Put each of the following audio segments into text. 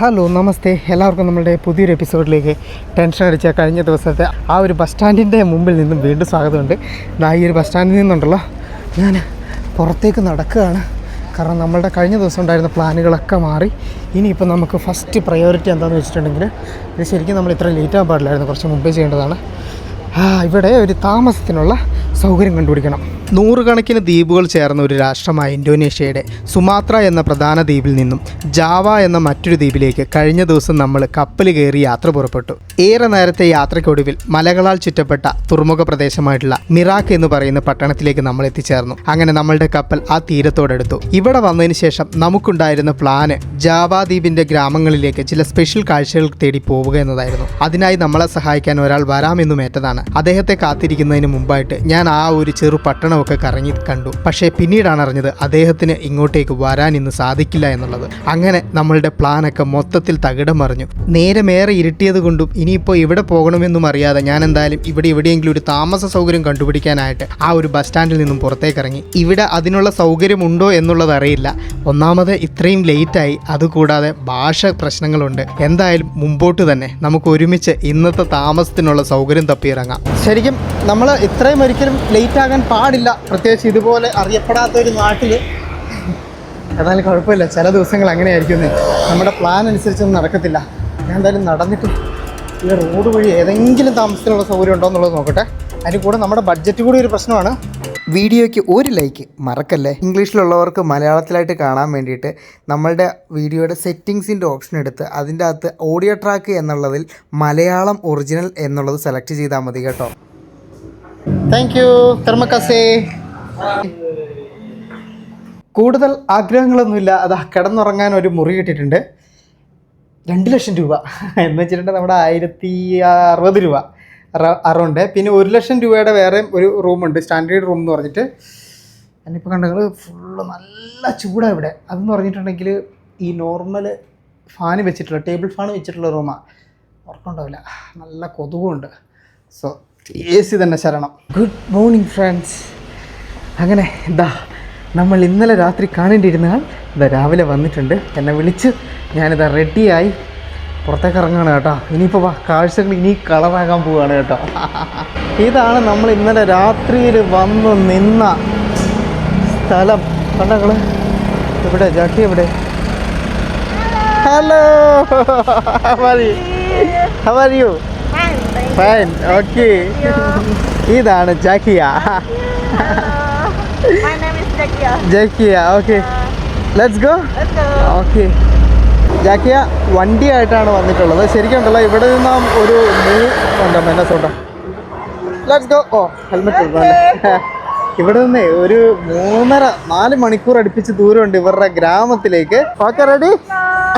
Hello നമസ്തേ. എല്ലാവർക്കും നമ്മുടെ പുതിയൊരു എപ്പിസോഡിലേക്ക് ടെൻഷൻ അടിച്ച കഴിഞ്ഞ ദിവസത്തെ ആ ഒരു ബസ് സ്റ്റാൻഡിന്റെ മുമ്പിൽ നിന്നും വീണ്ടും സ്വാഗതമുണ്ട്. ഞാൻ ഈ ഒരു ബസ് സ്റ്റാൻഡിൽ നിന്നുണ്ടല്ലോ. ഞാൻ പുറത്തേക്ക് നടക്കുകയാണ്. കാരണം നമ്മളുടെ കഴിഞ്ഞ ദിവസം ഉണ്ടായിരുന്ന പ്ലാനുകളൊക്കെ മാറി. ഇനിയിപ്പോൾ നമുക്ക് ഫസ്റ്റ് പ്രയോറിറ്റി എന്താണെന്ന് വെച്ചിട്ടുണ്ടെങ്കിൽ ഇത് ശരിക്കും നമ്മൾ ഇത്ര ലേറ്റ് ആകാൻ പാടില്ലായിരുന്നു. കുറച്ച് മുമ്പേ ചെയ്യേണ്ടതാണ്. ഇവിടെ ഒരു താമസത്തിനുള്ള സൗകര്യം കണ്ടുപിടിക്കണം. നൂറുകണക്കിന് ദ്വീപുകൾ ചേർന്ന ഒരു രാഷ്ട്രമായ ഇന്തോനേഷ്യയുടെ സുമാത്ര എന്ന പ്രധാന ദ്വീപിൽ നിന്നും ജാവ എന്ന മറ്റൊരു ദ്വീപിലേക്ക് കഴിഞ്ഞ ദിവസം നമ്മൾ കപ്പൽ കയറി യാത്ര പുറപ്പെട്ടു. ഏറെ നേരത്തെ യാത്രയ്ക്കൊടുവിൽ മലകളാൽ ചുറ്റപ്പെട്ട തുറമുഖ പ്രദേശമായിട്ടുള്ള മിറാക്ക് എന്ന് പറയുന്ന പട്ടണത്തിലേക്ക് നമ്മൾ എത്തിച്ചേർന്നു. അങ്ങനെ നമ്മളുടെ കപ്പൽ ആ തീരത്തോടെടുത്തു. ഇവിടെ വന്നതിന് ശേഷം നമുക്കുണ്ടായിരുന്ന പ്ലാന് ജാവ ദ്വീപിന്റെ ഗ്രാമങ്ങളിലേക്ക് ചില സ്പെഷ്യൽ കാഴ്ചകൾ തേടി പോവുക എന്നതായിരുന്നു. അതിനായി നമ്മളെ സഹായിക്കാൻ ഒരാൾ വരാമെന്നും ഏറ്റതാണ്. അദ്ദേഹത്തെ കാത്തിരിക്കുന്നതിന് മുമ്പായിട്ട് ഞാൻ ആ ഒരു ചെറു പട്ടണമൊക്കെ കറങ്ങി കണ്ടു. പക്ഷേ പിന്നീടാണ് അറിഞ്ഞത് അദ്ദേഹത്തിന് ഇങ്ങോട്ടേക്ക് വരാൻ ഇന്ന് സാധിക്കില്ല എന്നുള്ളത്. അങ്ങനെ നമ്മളുടെ പ്ലാനൊക്കെ മൊത്തത്തിൽ തകിടം മറിഞ്ഞു നേരമേറെ ഇരുട്ടിയത് കൊണ്ടും ഇനിയിപ്പോൾ ഇവിടെ പോകണമെന്നും അറിയാതെ ഞാൻ എന്തായാലും ഇവിടെ എവിടെയെങ്കിലും ഒരു താമസ സൗകര്യം കണ്ടുപിടിക്കാനായിട്ട് ആ ഒരു ബസ് സ്റ്റാൻഡിൽ നിന്നും പുറത്തേക്ക് ഇറങ്ങി ഇവിടെ അതിനുള്ള സൗകര്യമുണ്ടോ എന്നുള്ളത് അറിയില്ല. ഒന്നാമത് ഇത്രയും ലേറ്റായി. അതുകൂടാതെ ഭാഷ പ്രശ്നങ്ങളുണ്ട്. എന്തായാലും മുമ്പോട്ട് തന്നെ നമുക്ക് ഒരുമിച്ച് ഇന്നത്തെ താമസത്തിനുള്ള സൗകര്യം തപ്പിയിറങ്ങാം. ശരിക്കും നമ്മൾ ഇത്രയും ഒരിക്കലും ലേറ്റ് ആകാൻ പാടില്ല. പ്രത്യേകിച്ച് ഇതുപോലെ അറിയപ്പെടാത്ത ഒരു നാട്ടിൽ എന്നാലും കുഴപ്പമില്ല. ചില ദിവസങ്ങൾ അങ്ങനെയായിരിക്കും നമ്മുടെ പ്ലാൻ അനുസരിച്ചൊന്നും നടക്കത്തില്ല. ഞാൻ എന്തായാലും നടന്നിട്ട് ഈ റോഡ് വഴി ഏതെങ്കിലും താമസത്തിനുള്ള സൗകര്യം ഉണ്ടോ എന്നുള്ളത് നോക്കട്ടെ. അതിന് കൂടെ നമ്മുടെ ബഡ്ജറ്റ് കൂടി ഒരു പ്രശ്നമാണ്. വീഡിയോയ്ക്ക് ഒരു ലൈക്ക് മറക്കല്ലേ? ഇംഗ്ലീഷിലുള്ളവർക്ക് മലയാളത്തിലായിട്ട് കാണാൻ വേണ്ടിയിട്ട് നമ്മളുടെ വീഡിയോയുടെ സെറ്റിങ്സിന്റെ ഓപ്ഷൻ എടുത്ത് അതിന്റെ അകത്ത് ഓഡിയോ ട്രാക്ക് എന്നുള്ളതിൽ മലയാളം ഒറിജിനൽ എന്നുള്ളത് സെലക്ട് ചെയ്താൽ മതി കേട്ടോ. താങ്ക് യു തെർമക്കസേ കൂടുതൽ ആഗ്രഹങ്ങളൊന്നുമില്ല. അത് കിടന്നുറങ്ങാൻ ഒരു മുറി കിട്ടിയിട്ടുണ്ട്. രണ്ട് ലക്ഷം രൂപ. എന്ന് വെച്ചിട്ടുണ്ടെങ്കിൽ നമ്മുടെ ആയിരത്തി അറുപത് രൂപ അറൗണ്ട്. പിന്നെ ഒരു ലക്ഷം രൂപയുടെ വേറെ ഒരു റൂമുണ്ട്. സ്റ്റാൻഡേർഡ് റൂം എന്ന് പറഞ്ഞിട്ട്. ഞാനിപ്പോൾ കണ്ടത് ഫുള്ള് നല്ല ചൂടാണ് ഇവിടെ. അതെന്ന് പറഞ്ഞിട്ടുണ്ടെങ്കിൽ ഈ നോർമൽ ഫാൻ വെച്ചിട്ടുള്ള ടേബിൾ ഫാൻ വെച്ചിട്ടുള്ള റൂമാണ് ഉറക്കമുണ്ടാവില്ല നല്ല കൊതുകുണ്ട് സോ എ സി തന്നെ ശരണം. ഗുഡ് മോർണിംഗ് ഫ്രണ്ട്സ് അങ്ങനെ ഇതാ നമ്മൾ ഇന്നലെ രാത്രി കാണേണ്ടിയിരുന്ന ആൾ ഇതാ രാവിലെ വന്നിട്ടുണ്ട്. എന്നെ വിളിച്ച് ഞാനിതാ റെഡിയായി പുറത്തേക്ക് ഇറങ്ങുകയാണ് കേട്ടോ. ഇനിയിപ്പോൾ കാഴ്ചകൾ ഇനി കളറാകാൻ പോവുകയാണ് കേട്ടോ. ഇതാണ് നമ്മൾ ഇന്നലെ രാത്രിയിൽ വന്ന് നിന്ന സ്ഥലം. കണ്ടോ ഇവിടെ ജാക്കി എവിടെ? Hello how are you fine okay ഇതാണ് ജാക്കിയ. ജാക്കിയ ഓക്കെ ലെറ്റ്സ് ഗോ. ഓക്കെ ജാക്കിയ വണ്ടിയായിട്ടാണ് വന്നിട്ടുള്ളത്. ശരിക്കും ഉണ്ടല്ലോ ഇവിടെ നിന്ന് ഒരു മൂ- എന്നെ മെന്നെ സോട്ട ലെറ്റ്സ് ഗോ ഓ ഹെൽമെറ്റ് ഇവിടെ നിന്ന് ഒരു മൂന്നര നാല് മണിക്കൂർ അടുപ്പിച്ച് ദൂരമുണ്ട് ഇവരുടെ ഗ്രാമത്തിലേക്ക്. ഓക്കെ റെഡി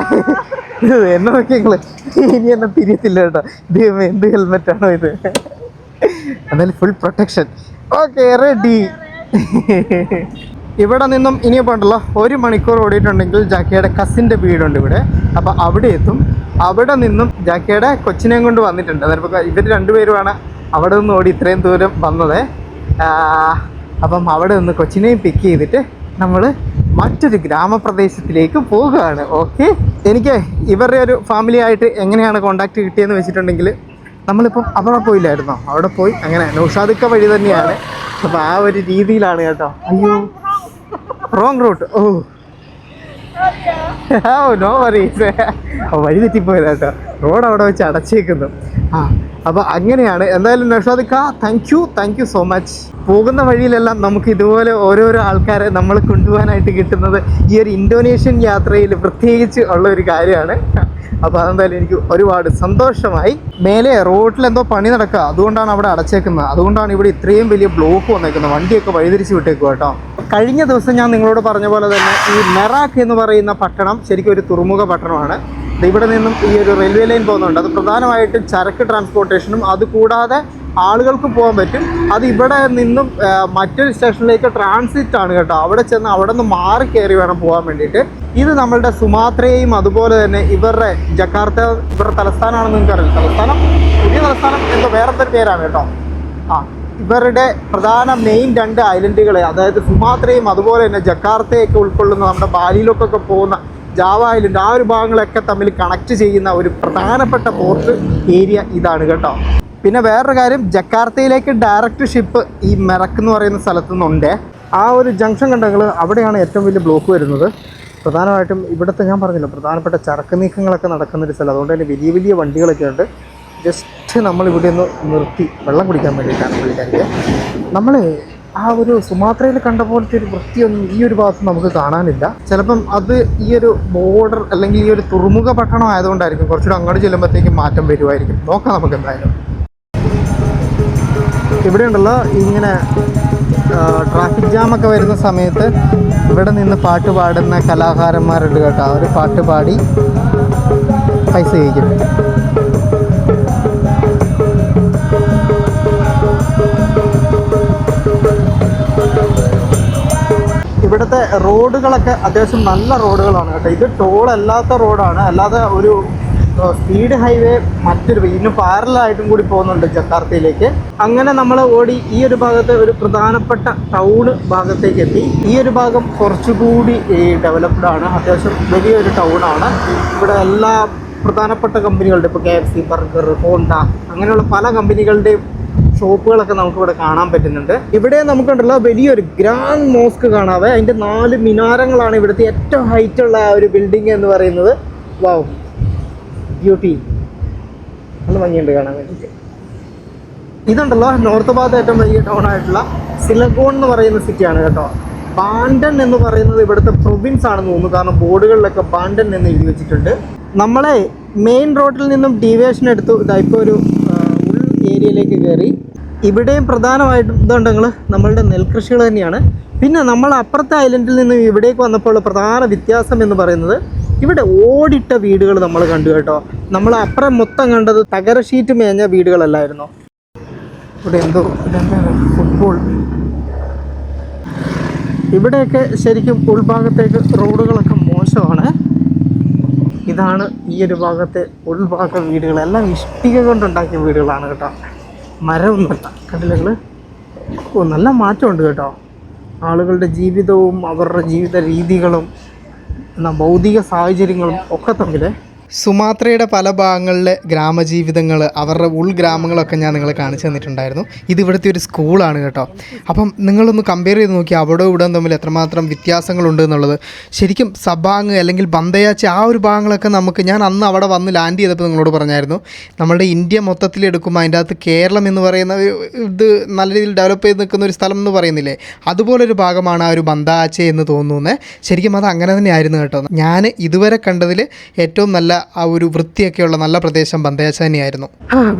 എന്നെ നോക്കിയെങ്കിൽ ഇനി എന്നെ തിരിയത്തില്ല കേട്ടോ. ഇത് എന്ത് ഹെൽമെറ്റ് ആണോ ഇത്? എന്നാലും ഫുൾ പ്രൊട്ടക്ഷൻ ഓക്കെ റെഡി ഇവിടെ നിന്നും ഇനിയും ഉണ്ടല്ലോ ഒരു മണിക്കൂർ ഓടിയിട്ടുണ്ടെങ്കിൽ ജാക്കിയുടെ കസിന്റെ വീടുണ്ട് ഇവിടെ. അപ്പോൾ അവിടെ എത്തും. അവിടെ നിന്നും ജാക്കിയുടെ കൊച്ചിനെയും കൊണ്ട് വന്നിട്ടുണ്ട്. അതായത് ഇവർ രണ്ടുപേരുമാണ് അവിടെ നിന്ന് ഓടി ഇത്രയും ദൂരം വന്നത്. അപ്പം അവിടെ നിന്ന് കൊച്ചിനെയും പിക്ക് ചെയ്തിട്ട് നമ്മൾ മറ്റൊരു ഗ്രാമപ്രദേശത്തിലേക്ക് പോവുകയാണ്. ഓക്കെ എനിക്ക് ഇവരുടെ ഒരു ഫാമിലി ആയിട്ട് എങ്ങനെയാണ് കോണ്ടാക്ട് കിട്ടിയെന്ന് വെച്ചിട്ടുണ്ടെങ്കിൽ നമ്മളിപ്പം അവിടെ പോയില്ലായിരുന്നോ? അവിടെ പോയി അങ്ങനെ നൗഷാദിക്ക വഴി തന്നെയാണ്. അപ്പോൾ ആ ഒരു രീതിയിലാണ് കേട്ടോ. അയ്യോ. Wrong route oh oh. No worries വഴി തെറ്റിപ്പോയതാ കേട്ടോ. റോഡ് അവിടെ വെച്ച് അടച്ചേക്കുന്നു. ആ അപ്പോൾ അങ്ങനെയാണ്. എന്തായാലും നഷാദിക്ക thank you thank you so much പോകുന്ന വഴിയിലെല്ലാം നമുക്ക് ഇതുപോലെ ഓരോരോ ആൾക്കാരെ നമ്മൾ കൊണ്ടുപോകാനായിട്ട് കിട്ടുന്നത് ഈ ഒരു ഇന്തോനേഷ്യൻ യാത്രയിൽ പ്രത്യേകിച്ച് ഉള്ള ഒരു കാര്യമാണ്. അപ്പോൾ അതെന്തായാലും എനിക്ക് ഒരുപാട് സന്തോഷമായി. മേലെ റോഡിൽ എന്തോ പണി നടക്കുക അതുകൊണ്ടാണ് അവിടെ അടച്ചേക്കുന്നത്. അതുകൊണ്ടാണ് ഇവിടെ ഇത്രയും വലിയ ബ്ലോക്ക് വന്നേക്കുന്നത്. വണ്ടിയൊക്കെ വഴിതിരിച്ച് വിട്ടേക്കും കേട്ടോ. കഴിഞ്ഞ ദിവസം ഞാൻ നിങ്ങളോട് പറഞ്ഞ പോലെ തന്നെ ഈ മെറാക്ക് എന്ന് പറയുന്ന പട്ടണം ശരിക്കും ഒരു തുറമുഖ പട്ടണമാണ്. ഇവിടെ നിന്നും ഈ ഒരു റെയിൽവേ ലൈൻ പോകുന്നുണ്ട്. അത് പ്രധാനമായിട്ടും ചരക്ക് ട്രാൻസ്പോർട്ടേഷനും അതുകൂടാതെ ആളുകൾക്ക് പോകാൻ പറ്റും. അത് ഇവിടെ നിന്നും മറ്റൊരു സ്റ്റേഷനിലേക്ക് ട്രാൻസിറ്റ് ആണ് കേട്ടോ. അവിടെ ചെന്ന് അവിടെ നിന്ന് മാറി കയറി വേണം പോകാൻ വേണ്ടിയിട്ട്. ഇത് നമ്മളുടെ സുമാത്രയെയും അതുപോലെ തന്നെ ഇവരുടെ ജക്കാർത്ത ഇവരുടെ തലസ്ഥാനമാണെന്ന് നിങ്ങൾക്ക് അറിയില്ല തലസ്ഥാനം പുതിയ തലസ്ഥാനം എന്തോ വേറെ തന്നെ പേരാണ് കേട്ടോ. ആ ഇവരുടെ പ്രധാന മെയിൻ രണ്ട് ഐലൻഡുകളെ അതായത് സുമാത്രയും അതുപോലെ തന്നെ ജക്കാർത്തയൊക്കെ ഉൾക്കൊള്ളുന്ന നമ്മുടെ ബാലിയിലൊക്കെ പോകുന്ന ജാവ ഐലൻഡ് ആ ഒരു ഭാഗങ്ങളൊക്കെ തമ്മിൽ കണക്ട് ചെയ്യുന്ന ഒരു പ്രധാനപ്പെട്ട പോർട്ട് ഏരിയ ഇതാണ് കേട്ടോ. പിന്നെ വേറൊരു കാര്യം ജക്കാർത്തയിലേക്ക് ഡയറക്റ്റ് ഷിപ്പ് ഈ മെറക്ക് എന്ന് പറയുന്ന സ്ഥലത്തു നിന്നുണ്ട്. ആ ഒരു ജംഗ്ഷൻ കണ്ടെങ്കിൽ അവിടെയാണ് ഏറ്റവും വലിയ ബ്ലോക്ക് വരുന്നത്. പ്രധാനമായിട്ടും ഇവിടുത്തെ ഞാൻ പറഞ്ഞല്ലോ പ്രധാനപ്പെട്ട ചരക്ക് നീക്കങ്ങളൊക്കെ നടക്കുന്ന ഒരു സ്ഥലം. അതുകൊണ്ട് തന്നെ വലിയ വലിയ വണ്ടികളൊക്കെ ഉണ്ട്. ജസ്റ്റ് നമ്മളിവിടെ ഒന്ന് നിർത്തി വെള്ളം കുടിക്കാൻ വേണ്ടിയിട്ടാണ് പുള്ളിക്കാരിക്ക്. നമ്മൾ ആ ഒരു സുമാത്രയിൽ കണ്ട പോലത്തെ ഒരു വൃത്തിയൊന്നും ഈ ഒരു ഭാഗത്ത് നമുക്ക് കാണാനില്ല. ചിലപ്പം അത് ഈ ഒരു ബോർഡർ അല്ലെങ്കിൽ ഈ ഒരു തുറമുഖ പട്ടണം ആയതുകൊണ്ടായിരിക്കും കുറച്ചുകൂടെ അങ്ങോട്ട് ചെല്ലുമ്പോഴത്തേക്കും മാറ്റം വരുമായിരിക്കും നോക്കാം നമുക്ക് എന്തായാലും. ഇവിടെ ഉണ്ടല്ലോ ഇങ്ങനെ ട്രാഫിക് ജാമൊക്കെ വരുന്ന സമയത്ത് ഇവിടെ നിന്ന് പാട്ട് പാടുന്ന കലാകാരന്മാരുണ്ട് കേട്ടോ. അവർ പാട്ട് പാടി പൈസ കഴിക്കും ഇവിടുത്തെ റോഡുകളൊക്കെ അത്യാവശ്യം നല്ല റോഡുകളാണ് കേട്ടോ. ഇത് ടോൾ അല്ലാത്ത റോഡാണ്. അല്ലാതെ ഒരു സ്പീഡ് ഹൈവേ മറ്റൊരു ഇതിന് പാരലായിട്ടും കൂടി പോകുന്നുണ്ട് ജക്കാർത്തയിലേക്ക്. അങ്ങനെ നമ്മൾ ഓടി ഈ ഒരു ഭാഗത്തെ ഒരു പ്രധാനപ്പെട്ട ടൗണ് ഭാഗത്തേക്ക് എത്തി. ഈ ഒരു ഭാഗം കുറച്ചുകൂടി ഡെവലപ്ഡ് ആണ്. അത്യാവശ്യം വലിയൊരു ടൗണാണ് ഇവിടെ എല്ലാ പ്രധാനപ്പെട്ട കമ്പനികളുടെ ഇപ്പോൾ K F C burger Honda അങ്ങനെയുള്ള പല കമ്പനികളുടെയും ഷോപ്പുകളൊക്കെ നമുക്കിവിടെ കാണാൻ പറ്റുന്നുണ്ട്. ഇവിടെ നമുക്കുണ്ടല്ലോ വലിയൊരു ഗ്രാൻഡ് മോസ്ക് കാണാവേ. അതിന്റെ നാല് മിനാരങ്ങളാണ് ഇവിടുത്തെ ഏറ്റവും ഹൈറ്റുള്ള ആ ഒരു ബിൽഡിംഗ് എന്ന് പറയുന്നത്. വാവ് ബ്യൂട്ടി നല്ല ഭംഗിയുണ്ട് കാണാൻ വേണ്ടിയിട്ട് ഇതുണ്ടല്ലോ നോർത്ത് ഭാഗത്ത് ഏറ്റവും വലിയ ടൗൺ ആയിട്ടുള്ള സിലഗോൺ എന്ന് പറയുന്ന സിറ്റിയാണ് കേട്ടോ. ബാണ്ടൻ എന്ന് പറയുന്നത് ഇവിടുത്തെ പ്രൊവിൻസ് ആണെന്ന് തോന്നുന്നു. കാരണം ബോർഡുകളിലൊക്കെ ബാണ്ടൻ എന്ന് എഴുതി വെച്ചിട്ടുണ്ട്. നമ്മളെ മെയിൻ റോഡിൽ നിന്നും ഡീവിയേഷൻ എടുത്തു. ഇതാ ഇപ്പോൾ ഒരു ഉൾ ഏരിയയിലേക്ക് കയറി. ഇവിടെയും പ്രധാനമായിട്ടും ഇതുണ്ടെങ്കിൽ നമ്മളുടെ നെൽകൃഷികൾ തന്നെയാണ്. പിന്നെ നമ്മൾ അപ്പുറത്തെ ഐലൻഡിൽ നിന്നും ഇവിടേക്ക് വന്നപ്പോൾ പ്രധാന വ്യത്യാസം എന്ന് പറയുന്നത് ഇവിടെ ഓടിട്ട വീടുകൾ നമ്മൾ കണ്ടു കേട്ടോ. നമ്മൾ അപ്പുറം മൊത്തം കണ്ടത് തകര ഷീറ്റ് മേഞ്ഞ വീടുകളല്ലായിരുന്നു. ഇവിടെ എന്തോ ഫുട്ബോൾ ഇവിടെയൊക്കെ ശരിക്കും ഉൾഭാഗത്തേക്ക് റോഡുകളൊക്കെ മോശമാണ്. ഇതാണ് ഈ ഒരു ഭാഗത്തെ ഉൾഭാഗ വീടുകൾ. എല്ലാം ഇഷ്ടിക കൊണ്ടുണ്ടാക്കിയ വീടുകളാണ് കേട്ടോ. മരമൊന്നുമല്ല കണ്ടില്ല ഓ നല്ല മാറ്റമുണ്ട് കേട്ടോ. ആളുകളുടെ ജീവിതവും അവരുടെ ജീവിത രീതികളും എന്നാ ഭൗതിക സാഹചര്യങ്ങളും ഒക്കെ തമ്മിൽ സുമാത്രയുടെ പല ഭാഗങ്ങളിലെ ഗ്രാമജീവിതങ്ങൾ അവരുടെ ഉൾഗ്രാമങ്ങളൊക്കെ ഞാൻ നിങ്ങളെ കാണിച്ചു തന്നിട്ടുണ്ടായിരുന്നു. ഇത് ഇവിടുത്തെ ഒരു സ്കൂളാണ് കേട്ടോ. അപ്പം നിങ്ങളൊന്ന് കമ്പയർ ചെയ്ത് നോക്കി അവിടെ ഇവിടെ തമ്മിൽ എത്രമാത്രം വ്യത്യാസങ്ങളുണ്ട് എന്നുള്ളത്. ശരിക്കും സബാങ് അല്ലെങ്കിൽ ബന്ദയാച്ച് ആ ഒരു ഭാഗങ്ങളൊക്കെ നമുക്ക് ഞാൻ അന്ന് അവിടെ വന്ന് ലാൻഡ് ചെയ്തപ്പോൾ നിങ്ങളോട് പറഞ്ഞായിരുന്നു. നമ്മുടെ ഇന്ത്യ മൊത്തത്തിൽ എടുക്കുമ്പോൾ അതിന്റെ അകത്ത് കേരളം എന്ന് പറയുന്ന ഇത് നല്ല രീതിയിൽ ഡെവലപ്പ് ചെയ്ത് നിൽക്കുന്ന ഒരു സ്ഥലം എന്ന് പറയുന്നില്ലേ? അതുപോലൊരു ഭാഗമാണ് ആ ഒരു ബന്താച്ചെ എന്ന് തോന്നുന്നത് ശരിക്കും അത് അങ്ങനെ തന്നെയായിരുന്നു കേട്ടോ. ഞാൻ ഇതുവരെ കണ്ടതിൽ ഏറ്റവും നല്ല ആ ഒരു വൃത്തിയൊക്കെയുള്ള നല്ല പ്രദേശം പന്തയാച്ച തന്നെയായിരുന്നു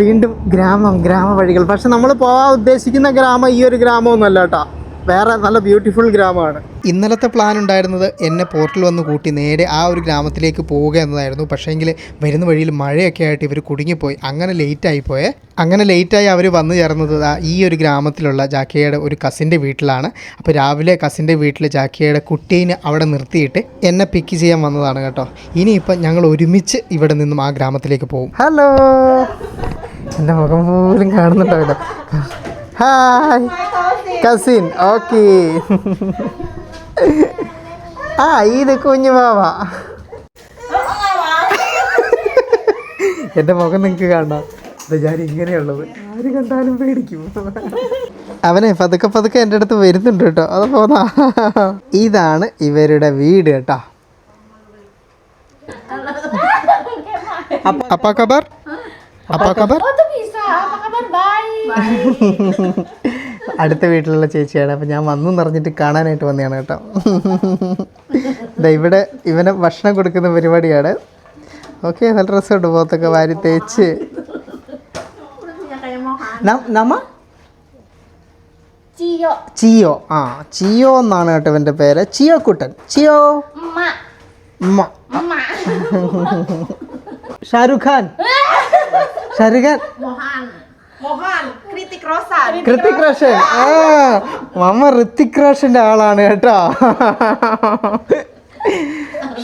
വീണ്ടും ഗ്രാമം ഗ്രാമ വഴികൾ പക്ഷെ നമ്മൾ പോകാൻ ഉദ്ദേശിക്കുന്ന ഗ്രാമം ഈ ഒരു ഗ്രാമമൊന്നുമല്ല കേട്ടോ. വേറെ നല്ല ബ്യൂട്ടിഫുൾ ഗ്രാമമാണ്. ഇന്നലത്തെ പ്ലാൻ ഉണ്ടായിരുന്നത് എന്നെ പോർട്ടിൽ വന്ന് കൂട്ടി നേരെ ആ ഒരു ഗ്രാമത്തിലേക്ക് പോവുക എന്നതായിരുന്നു. പക്ഷേങ്കിൽ വരുന്ന വഴിയിൽ മഴയൊക്കെ ആയിട്ട് ഇവർ കുടുങ്ങിപ്പോയി. അങ്ങനെ ലേറ്റായി പോയേ. അങ്ങനെ ലേറ്റായി അവർ വന്നു ചേർന്നത് ഈ ഒരു ഗ്രാമത്തിലുള്ള ജാക്കിയയുടെ ഒരു കസിന്റെ വീട്ടിലാണ്. അപ്പോൾ രാവിലെ കസിന്റെ വീട്ടിൽ ജാക്കിയയുടെ കുട്ടീനെ അവിടെ നിർത്തിയിട്ട് എന്നെ പിക്ക് ചെയ്യാൻ വന്നതാണ് കേട്ടോ. ഇനിയിപ്പം ഞങ്ങൾ ഒരുമിച്ച് ഇവിടെ നിന്നും ആ ഗ്രാമത്തിലേക്ക് പോകും. ഹലോ എന്റെ മുഖം പോലും കാണുന്നുണ്ടാവില്ല. Hi cousin okay. ആ ഇത് കുഞ്ഞു ബാവ എന്റെ മുഖം നിങ്ങൾക്ക് കാണാം ഞാൻ ഇങ്ങനെയുള്ളത്. ആര് കണ്ടാലും പേടിക്കും. അവനെ പതുക്കെ പതുക്കെ എന്റെ അടുത്ത് വരുന്നുണ്ട് കേട്ടോ. അത് പോന്നാ. ഇതാണ് ഇവരുടെ വീട് കേട്ടോ. അപ്പ കബർ അപ്പ കബർ Oh, അടുത്ത വീട്ടിലുള്ള ചേച്ചിയാണ്. അപ്പം ഞാൻ വന്നു നിറഞ്ഞിട്ട് കാണാനായിട്ട് വന്നതാണ് കേട്ടോ. ഇതാ ഇവിടെ ഇവനെ ഭക്ഷണം കൊടുക്കുന്ന പരിപാടിയാണ്. ഓക്കെ നല്ല രസമുണ്ട് പോത്തൊക്കെ വാരി തേച്ച്. Punya kayak Mohan. ന- നമ Cio. ചിയോ. ആ ചിയോ എന്നാണ് കേട്ടോ ഇവന്റെ പേര്. ചിയോ കുട്ടൻ. ചിയോ. ഷാരൂഖ് ഖാൻ ഷാരൂഖ് ഖാൻ Mohan. ഹൃതിക് Kritik ഹൃതിക് റോഷൻ. ആ മമ്മ ഹൃതിക് റോഷന്റെ ആളാണ് കേട്ടോ.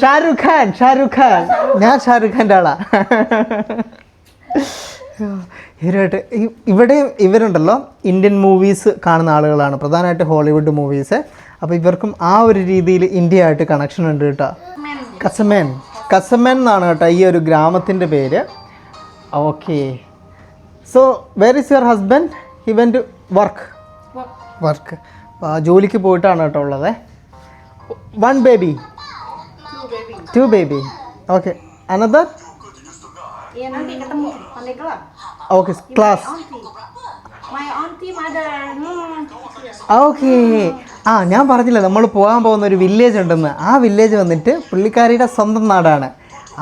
ഷാരൂഖ് ഖാൻ ഷാരൂഖ് ഖാൻ. ഞാൻ ഷാരൂഖ് ഖാന്റെ ആളാ. ഇവരുമായിട്ട് ഇവിടെയും ഇവിടെ ഇവരുണ്ടല്ലോ ഇന്ത്യൻ മൂവീസ് കാണുന്ന ആളുകളാണ് പ്രധാനമായിട്ട് ഹോളിവുഡ് മൂവീസ്. അപ്പോൾ ഇവർക്കും ആ ഒരു രീതിയിൽ ഇന്ത്യയായിട്ട് കണക്ഷൻ ഉണ്ട് കേട്ടോ. കസമേൻ. കസമേൻ എന്നാണ് കേട്ടോ ഈ ഒരു ഗ്രാമത്തിന്റെ പേര്. Okay so where is your husband he went to work work ജോലിക്ക് പോയിട്ടാണ് കേട്ടോ ഉള്ളത്. One baby two baby okay another. Okay class. Okay ആ ഞാൻ പറഞ്ഞില്ല നമ്മൾ പോകാൻ പോകുന്ന ഒരു വില്ലേജ് ഉണ്ടെന്ന്. ആ വില്ലേജ് വന്നിട്ട് പുള്ളിക്കാരിയുടെ സ്വന്തം നാടാണ്.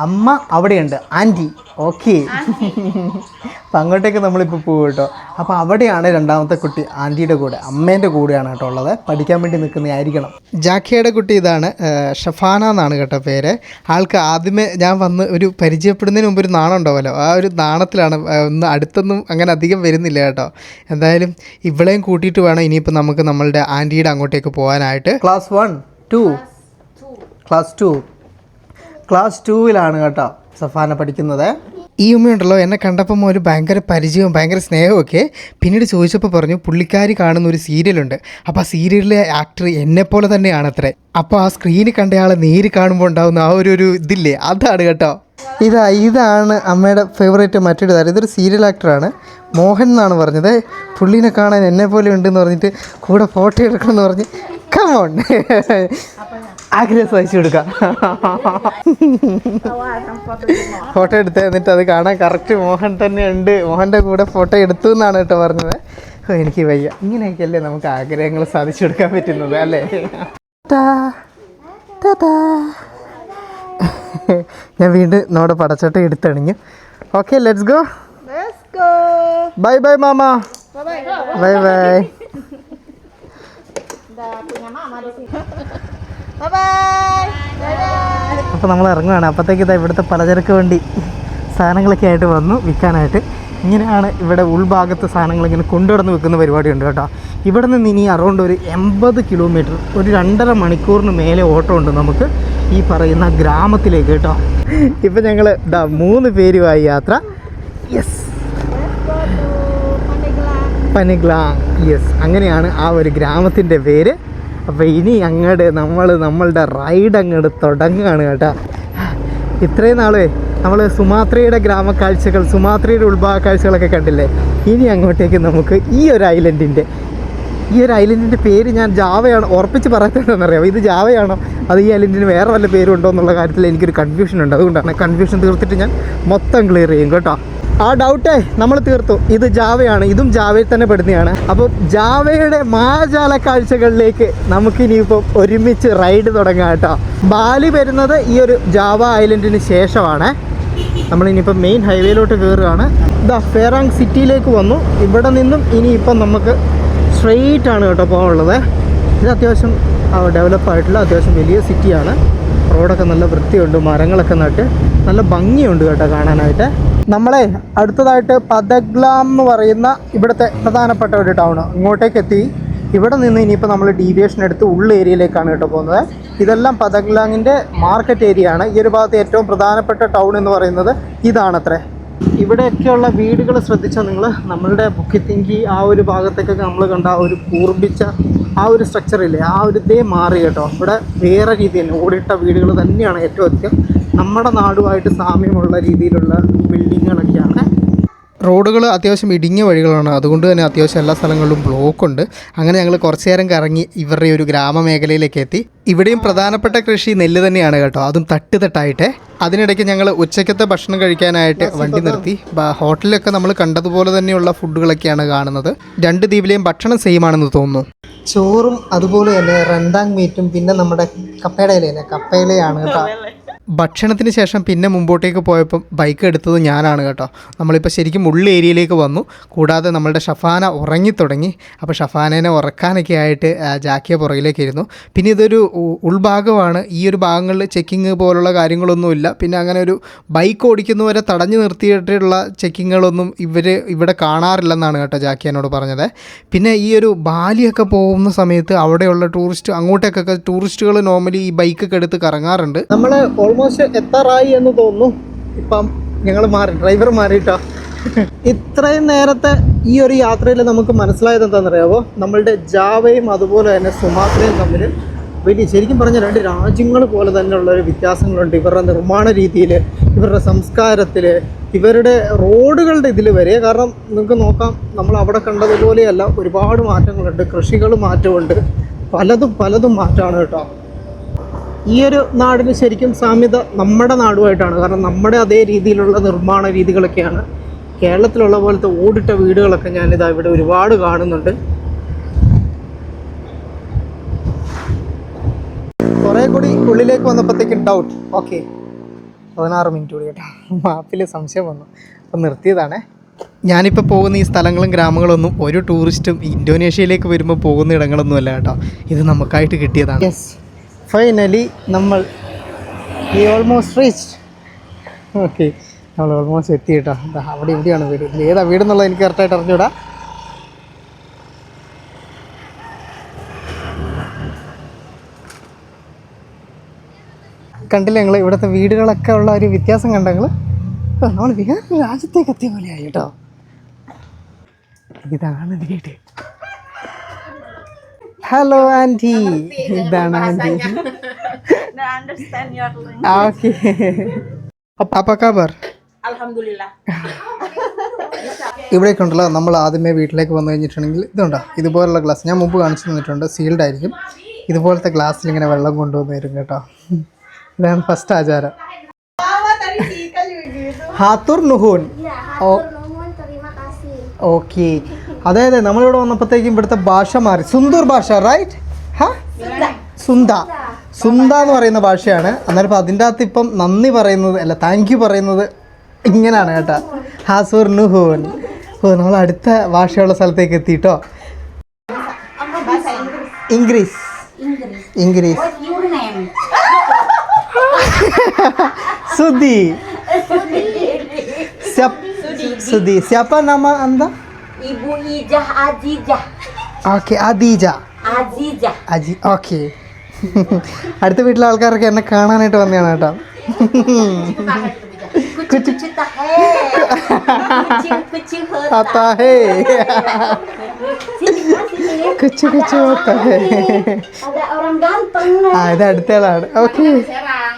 അമ്മ അവിടെയുണ്ട്. Aunty okay. അപ്പം അങ്ങോട്ടേക്ക് നമ്മളിപ്പോൾ പോകും കേട്ടോ. അപ്പോൾ അവിടെയാണ് രണ്ടാമത്തെ കുട്ടി ആന്റിയുടെ കൂടെ. അമ്മേന്റെ കൂടെയാണ് കേട്ടോ ഉള്ളത്. പഠിക്കാൻ വേണ്ടി നിൽക്കുന്നതായിരിക്കണം ജാക്കിയുടെ കുട്ടി ഇതാണ് ഷഫാന എന്നാണ് കേട്ടോ പേര്. ആൾക്ക് ആദ്യമേ ഞാൻ വന്ന് ഒരു പരിചയപ്പെടുന്നതിന് മുമ്പ് ഒരു നാണം ഉണ്ടാവുമല്ലോ. ആ ഒരു നാണത്തിലാണ് ഒന്ന് അടുത്തൊന്നും അങ്ങനെ അധികം വരുന്നില്ല കേട്ടോ. എന്തായാലും ഇവളെയും കൂട്ടിയിട്ട് വേണം ഇനിയിപ്പോൾ നമുക്ക് നമ്മളുടെ ആന്റിയുടെ അങ്ങോട്ടേക്ക് പോകാനായിട്ട്. Class one two class two class ടൂവിലാണ് കേട്ടോ സഫാന പഠിക്കുന്നത്. ഈ ഉമ്മയുണ്ടല്ലോ എന്നെ കണ്ടപ്പം ഒരു ഭയങ്കര പരിചയവും ഭയങ്കര സ്നേഹമൊക്കെ പിന്നീട് ചോദിച്ചപ്പോൾ പറഞ്ഞു പുള്ളിക്കാരി കാണുന്ന ഒരു സീരിയലുണ്ട്. അപ്പോൾ ആ സീരിയലിലെ ആക്ടർ എന്നെപ്പോലെ തന്നെയാണ് അത്രേ. അപ്പോൾ ആ സ്ക്രീനിൽ കണ്ടയാളെ നേരി കാണുമ്പോൾ ഉണ്ടാകുന്ന ആ ഒരു ഒരു ഇതില്ലേ? അതാണ് കേട്ടോ. ഇതാ ഇതാണ് അമ്മയുടെ ഫേവറേറ്റ് മറ്റൊരു താരം. ഇതൊരു സീരിയൽ ആക്ടറാണ് മോഹൻ എന്നാണ് പറഞ്ഞത്. പുള്ളീനെ കാണാൻ എന്നെ പോലെ ഉണ്ടെന്ന് പറഞ്ഞിട്ട് കൂടെ ഫോട്ടോ എടുക്കണമെന്ന് പറഞ്ഞ് കമോൺ ആഗ്രഹം സഹിച്ചു കൊടുക്കാം ഫോട്ടോ എടുത്ത് എന്നിട്ട് അത് കാണാൻ കറക്റ്റ് മോഹൻ തന്നെ ഉണ്ട്. മോഹന്റെ കൂടെ ഫോട്ടോ എടുത്തു എന്നാണ് കേട്ടോ പറഞ്ഞത്. എനിക്ക് വയ്യ. ഇങ്ങനെയൊക്കെയല്ലേ നമുക്ക് ആഗ്രഹങ്ങൾ സാധിച്ചു കൊടുക്കാൻ പറ്റുന്നത് അല്ലേ. ഞാൻ വീണ്ടും നമ്മുടെ പടച്ചോട്ട എടുത്തണിഞ്ഞു. Okay let's go. Bye bye mama. Bye bye അപ്പോൾ നമ്മൾ ഇറങ്ങുകയാണ് അപ്പോഴത്തേക്ക് ഇതാ ഇവിടുത്തെ പലചരക്ക് വണ്ടി സാധനങ്ങളൊക്കെ ആയിട്ട് വന്നു വിൽക്കാനായിട്ട്. ഇങ്ങനെയാണ് ഇവിടെ ഉൾഭാഗത്ത് സാധനങ്ങൾ ഇങ്ങനെ കൊണ്ടുവന്ന് വെക്കുന്ന പരിപാടിയുണ്ട് കേട്ടോ. ഇവിടെ നിന്ന് ഇനി അറൗണ്ട് ഒരു എൺപത് കിലോമീറ്റർ ഒരു രണ്ടര മണിക്കൂറിന് മേലെ ഓട്ടോ ഉണ്ട് നമുക്ക് ഈ പറയുന്ന ഗ്രാമത്തിലേക്ക് കേട്ടോ. ഇപ്പം ഞങ്ങൾ മൂന്ന് പേരുമായി യാത്ര. യെസ് പനിഗ്ലാങ് യെസ് അങ്ങനെയാണ് ആ ഒരു ഗ്രാമത്തിന്റെ പേര്. അപ്പോൾ ഇനി അങ്ങോട്ട് നമ്മൾ നമ്മളുടെ റൈഡ് അങ്ങോട്ട് തുടങ്ങുകയാണ് കേട്ടോ. ഇത്രയും നാളേ നമ്മൾ സുമാത്രയുടെ ഗ്രാമക്കാഴ്ചകൾ സുമാത്രയുടെ ഉൾഭാഗ കാഴ്ചകളൊക്കെ കണ്ടില്ലേ? ഇനി അങ്ങോട്ടേക്ക് നമുക്ക് ഈ ഒരു ഐലൻഡിന്റെ ഈ ഒരു ഐലൻഡിന്റെ പേര് ഞാൻ ജാവയാണ് ഉറപ്പിച്ച് പറയാത്തതെന്നറിയാം ഇത് ജാവയാണോ? അത് ഈ ഐലൻഡിന് വേറെ വല്ല പേരുണ്ടോ എന്നുള്ള കാര്യത്തിൽ എനിക്കൊരു കൺഫ്യൂഷൻ ഉണ്ട്. അതുകൊണ്ടാണ് കൺഫ്യൂഷൻ തീർത്തിട്ട് ഞാൻ മൊത്തം ക്ലിയർ ചെയ്യും കേട്ടോ. ആ ഡൗട്ടേ നമ്മൾ തീർത്തു. ഇത് ജാവയാണ് ഇതും ജാവയിൽ തന്നെ പെടുന്നതാണ് അപ്പോൾ ജാവയുടെ മായാജാല കാഴ്ചകളിലേക്ക് നമുക്കിനിയിപ്പോൾ ഒരുമിച്ച് റൈഡ് തുടങ്ങാം കേട്ടോ. ബാലി വരുന്നത് ഈ ഒരു ജാവ ഐലൻഡിന് ശേഷമാണ്. നമ്മളിനിയിപ്പോൾ മെയിൻ ഹൈവേയിലോട്ട് കയറുകയാണ് ഇതാ ഫെറാങ് സിറ്റിയിലേക്ക് വന്നു. ഇവിടെ നിന്നും ഇനിയിപ്പം നമുക്ക് സ്ട്രെയിറ്റ് ആണ് കേട്ടോ പോകാനുള്ളത്. ഇത് അത്യാവശ്യം ഡെവലപ്പ് ആയിട്ടുള്ള അത്യാവശ്യം വലിയ സിറ്റിയാണ് റോഡൊക്കെ നല്ല വൃത്തിയുണ്ട് മരങ്ങളൊക്കെ നട്ട്. നല്ല ഭംഗിയുണ്ട് കേട്ടോ കാണാനായിട്ട്. നമ്മളെ അടുത്തതായിട്ട് പദഗ്ലാം എന്ന് പറയുന്ന ഇവിടുത്തെ പ്രധാനപ്പെട്ട ഒരു ടൗൺ ഇങ്ങോട്ടേക്ക് എത്തി ഇവിടെ നിന്ന് ഇനിയിപ്പോൾ നമ്മൾ ഡീവിയേഷൻ എടുത്ത് ഉള്ള ഏരിയയിലേക്കാണ് കേട്ടോ പോകുന്നത്. ഇതെല്ലാം പതഗ്ലാങ്ങിന്റെ മാർക്കറ്റ് ഏരിയ ആണ്. ഈ ഒരു ഭാഗത്ത് ഏറ്റവും പ്രധാനപ്പെട്ട ടൗൺ എന്ന് പറയുന്നത് ഇതാണത്രേ. ഇവിടെയൊക്കെയുള്ള വീടുകൾ ശ്രദ്ധിച്ചാൽ നിങ്ങൾ നമ്മളുടെ ബുക്കിത്തിങ്കി ആ ഒരു ഭാഗത്തേക്കൊക്കെ നമ്മൾ കണ്ട ആ ഒരു കൂർപ്പിച്ച ആ ഒരു സ്ട്രക്ചർ ഇല്ലേ? ആ ഒരു ഇതേ മാറി കേട്ടോ. ഇവിടെ വേറെ രീതി തന്നെ ഓടിട്ട വീടുകൾ തന്നെയാണ് ഏറ്റവും അധികം നമ്മുടെ നാടുമായിട്ട് സാമ്യമുള്ള രീതിയിലുള്ള ബിൽഡിങ്ങുകളൊക്കെയാണ്. റോഡുകൾ അത്യാവശ്യം ഇടുങ്ങിയ വഴികളാണ്. അതുകൊണ്ട് തന്നെ അത്യാവശ്യം എല്ലാ സ്ഥലങ്ങളിലും ബ്ലോക്ക് ഉണ്ട്. അങ്ങനെ ഞങ്ങൾ കുറച്ചു നേരം കറങ്ങി ഇവരുടെ ഒരു ഗ്രാമമേഖലയിലേക്ക് എത്തി. ഇവിടെയും പ്രധാനപ്പെട്ട കൃഷി നെല്ല് തന്നെയാണ് കേട്ടോ. അതും തട്ട് തട്ടായിട്ട്. അതിനിടയ്ക്ക് ഞങ്ങൾ ഉച്ചക്കത്തെ ഭക്ഷണം കഴിക്കാനായിട്ട് വണ്ടി നിർത്തി. ഹോട്ടലിലൊക്കെ നമ്മൾ കണ്ടതുപോലെ തന്നെയുള്ള ഫുഡുകളൊക്കെയാണ് കാണുന്നത്. രണ്ട് ദ്വീപിലെയും ഭക്ഷണം സെയിം ആണെന്ന് തോന്നുന്നു. ചോറും അതുപോലെ തന്നെ റണ്ടാങ് മീറ്റും പിന്നെ നമ്മുടെ കപ്പയുടെ ഇലയിലെ കപ്പയിലയാണ് കേട്ടോ. ഭക്ഷണത്തിന് ശേഷം പിന്നെ മുമ്പോട്ടേക്ക് പോയപ്പം ബൈക്ക് എടുത്തത് ഞാനാണ് കേട്ടോ. നമ്മളിപ്പോൾ ശരിക്കും ഉള്ള ഏരിയയിലേക്ക് വന്നു. കൂടാതെ നമ്മളുടെ ഷഫാന ഉറങ്ങിത്തുടങ്ങി അപ്പോൾ ഷഫാനേനെ ഉറക്കാനൊക്കെ ആയിട്ട് ജാക്കിയ പുറകിലേക്ക് ഇരുന്നു പിന്നെ ഇതൊരു ഉൾഭാഗമാണ്. ഈ ഒരു ഭാഗങ്ങളിൽ ചെക്കിങ് പോലുള്ള കാര്യങ്ങളൊന്നുമില്ല പിന്നെ അങ്ങനെ ഒരു ബൈക്ക് ഓടിക്കുന്നവരെ തടഞ്ഞു നിർത്തിയിട്ടുള്ള ചെക്കിങ്ങുകളൊന്നും ഇവർ ഇവിടെ കാണാറില്ലെന്നാണ് കേട്ടോ ജാക്കി എന്നോട് പറഞ്ഞത്. പിന്നെ ഈ ഒരു ബാലിയൊക്കെ പോകുന്ന സമയത്ത് അവിടെയുള്ള ടൂറിസ്റ്റ് അങ്ങോട്ടേക്കൊക്കെ ടൂറിസ്റ്റുകൾ നോർമലി ഈ ബൈക്കൊക്കെ എടുത്ത് കറങ്ങാറുണ്ട്. നമ്മൾ ഓൾമോസ്റ്റ് എത്താറായി എന്ന് തോന്നുന്നു. ഇപ്പം ഞങ്ങൾ മാറി ഡ്രൈവർ മാറിയിട്ടോ. ഇത്രയും നേരത്തെ ഈ ഒരു യാത്രയിൽ നമുക്ക് മനസ്സിലായത് എന്താണെന്നറിയാവോ? നമ്മളുടെ ജാവയും അതുപോലെ തന്നെ സുമാത്രയും തമ്മിൽ വലിയ ശരിക്കും പറഞ്ഞ രണ്ട് രാജ്യങ്ങൾ പോലെ തന്നെയുള്ള ഒരു വ്യത്യാസങ്ങളുണ്ട് ഇവരുടെ നിർമ്മാണ രീതിയിൽ ഇവരുടെ സംസ്കാരത്തിൽ ഇവരുടെ റോഡുകളുടെ ഇതിൽ വരെ. കാരണം നിങ്ങൾക്ക് നോക്കാം നമ്മൾ അവിടെ കണ്ടതുപോലെയല്ല ഒരുപാട് മാറ്റങ്ങളുണ്ട്. കൃഷികൾ മാറ്റമുണ്ട് പലതും പലതും മാറ്റമാണ് കേട്ടോ. ഈ ഒരു നാടിന് ശരിക്കും സാമ്യത നമ്മുടെ നാടുമായിട്ടാണ്. കാരണം നമ്മുടെ അതേ രീതിയിലുള്ള നിർമ്മാണ രീതികളൊക്കെയാണ് കേരളത്തിലുള്ള പോലത്തെ ഓടിട്ട വീടുകളൊക്കെ ഞാനിതാ ഇവിടെ ഒരുപാട് കാണുന്നുണ്ട്. കുറേ കൂടി ഉള്ളിലേക്ക് വന്നപ്പോഴത്തേക്കും ഡൗട്ട് ഓക്കെ പതിനാറ് മിനിറ്റ് കൂടി കേട്ടോ. മാപ്പിൽ സംശയം വന്നു. അപ്പം നിർത്തിയതാണേ. ഞാനിപ്പോൾ പോകുന്ന ഈ സ്ഥലങ്ങളും ഗ്രാമങ്ങളൊന്നും ഒരു ടൂറിസ്റ്റും ഇന്തോനേഷ്യയിലേക്ക് വരുമ്പോൾ പോകുന്ന ഇടങ്ങളൊന്നും അല്ല കേട്ടോ. ഇത് നമുക്കായിട്ട് കിട്ടിയതാണ്. യെസ് ഫൈനലി നമ്മൾ ഈ ഓൾമോസ്റ്റ് റീച്ച് ഓക്കെ നമ്മൾ ഓൾമോസ്റ്റ് എത്തി കേട്ടോ അവിടെ എവിടെയാണ് വീട്. ഏതാ വീട് എന്നുള്ളത് എനിക്ക് കറക്റ്റായിട്ട് അറിഞ്ഞൂടാ. കണ്ടില്ല ഞങ്ങൾ ഇവിടുത്തെ വീടുകളൊക്കെ ഉള്ള ഒരു വ്യത്യാസം കണ്ട ഞങ്ങൾ നമ്മൾ വേറെ രാജ്യത്തേക്ക് എത്തിയ പോലെയായി കേട്ടോ. ഇതാണ് വീട്. ഹലോ ആന്റി ഇതാണ് aunty Nah, understand your language. Okay അപ്പ kabar. Alhamdulillah. ഇവിടേക്ക് ഉണ്ടല്ലോ. നമ്മൾ ആദ്യമേ വീട്ടിലേക്ക് വന്നു കഴിഞ്ഞിട്ടുണ്ടെങ്കിൽ ഇതുണ്ടോ? ഇതുപോലുള്ള ഗ്ലാസ് ഞാൻ മുമ്പ് കാണിച്ചു തന്നിട്ടുണ്ട്. സീൽഡ് ആയിരിക്കും. ഇതുപോലത്തെ ഗ്ലാസ്സിൽ ഇങ്ങനെ വെള്ളം കൊണ്ടുവന്ന് തരും കേട്ടോ. ഇതാണ് ഫസ്റ്റ് ആചാരം. ഹാത്തൂർ നുഹൂൻ. ഓ. അതെ അതായത് നമ്മളിവിടെ വന്നപ്പോഴത്തേക്കും ഇവിടുത്തെ ഭാഷ മാറി സുന്ദൂർ ഭാഷ റൈറ്റ് ഹാ സുന്ദ സുന്ദ എന്ന് പറയുന്ന ഭാഷയാണ് അന്നേരം ഇപ്പം അതിന്റെ അകത്ത് ഇപ്പം നന്ദി പറയുന്നത് അല്ല താങ്ക് യു പറയുന്നത് ഇങ്ങനെയാണ് കേട്ടോ ഹാസൂർ നുഹൂൻ ഓ നമ്മൾ അടുത്ത ഭാഷയുള്ള സ്ഥലത്തേക്ക് എത്തിയിട്ടോ ഇംഗ്ലീഷ് ഇംഗ്ലീഷ് സുധി? സുധി സ്യപ്പ നമ്മ എന്താ? Ibu Nijah Azizah. ഓക്കെ അദീജ അസീജ അജി ഓക്കെ അടുത്ത വീട്ടിലെ ആൾക്കാരൊക്കെ എന്നെ കാണാനായിട്ട് വന്നതാണ് കേട്ടോ Kucing cinta he. Kucing kucing hota. Hota he. Kucing kucing hota he. Ada orang ganteng. Ah, ada detail ada. Oke. Okay. Serang.